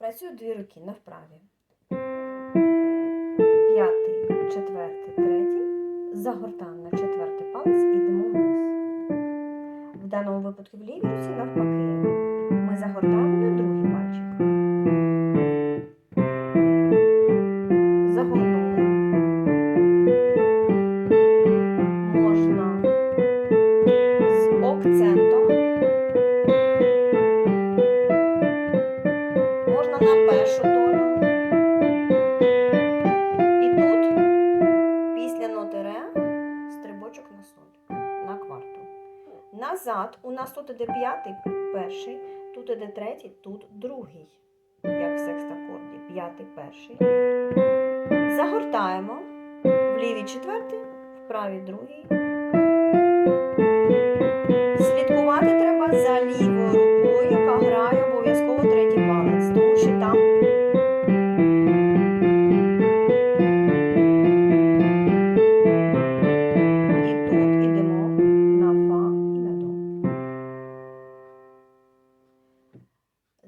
Працюють дві руки на вправі. П'ятий, четвертий, третій. Загортаємо на четвертий палець і йдемо вниз. В даному випадку в лівій руці навпаки. Ми загортаємо на другий на першу долю. І тут, після ноти ре, стрибочок на соль, на кварту. Назад у нас тут іде п'ятий, перший, тут іде третій, тут другий. Як в секстакорді. П'ятий, перший. Загортаємо в лівій четвертий, в правій другий. Слідкувати треба за лівою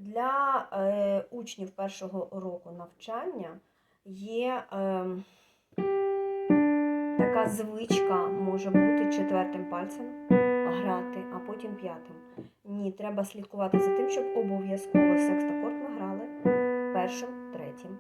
Для е, учнів першого року навчання є е, така звичка може бути четвертим пальцем грати, а потім п'ятим. Ні, треба слідкувати за тим, щоб обов'язково секстакорд ми грали першим, третім